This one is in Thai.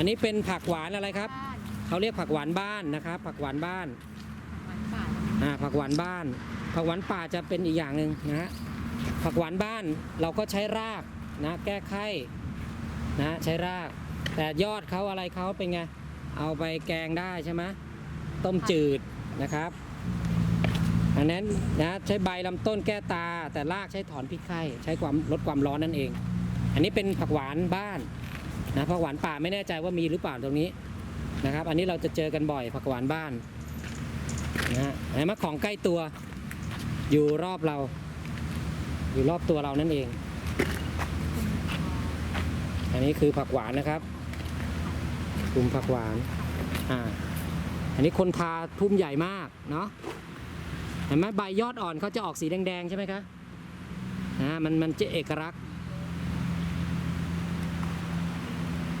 อันนี้เป็นผักหวานอะไรครับบ้านเขาเรียกผักหวานบ้านนะครับ ผักหวานบ้านหวานป่าอ่าผักหวานบ้าน ผักหวานป่าจะเป็นอีกอย่างหนึ่งนะฮะผักหวานบ้านเราก็ใช้รากนะแก้ไข้นะใช้ราก แต่ยอดเขาอะไรเขาเป็นไงเอาไปแกงได้ใช่ไหมต้มจืดนะครับอันนั้นนะใช้ใบลำต้นแก้ตา แต่รากใช้ถอนพิษไข้ใช้ความลดความร้อนนั่นเอง อันนี้เป็นผักหวานบ้าน นะผักหวานป่าไม่แน่ใจว่ามีหรือเปล่าตรงนี้นะครับ อันนี้เราจะเจอกันบ่อยผักหวานบ้านนะฮะเห็นไหมของใกล้ตัวอยู่รอบเรา อยู่รอบตัวเรานั่นเอง อันนี้คือผักหวานนะครับกลุ่มผักหวานอ่าอันนี้คนทาทุ่มใหญ่มากเนาะเห็นไหมใบยอดอ่อนเขาจะออกสีแดงๆใช่ไหมคะอ่ามันมันจะเอกลักษณ์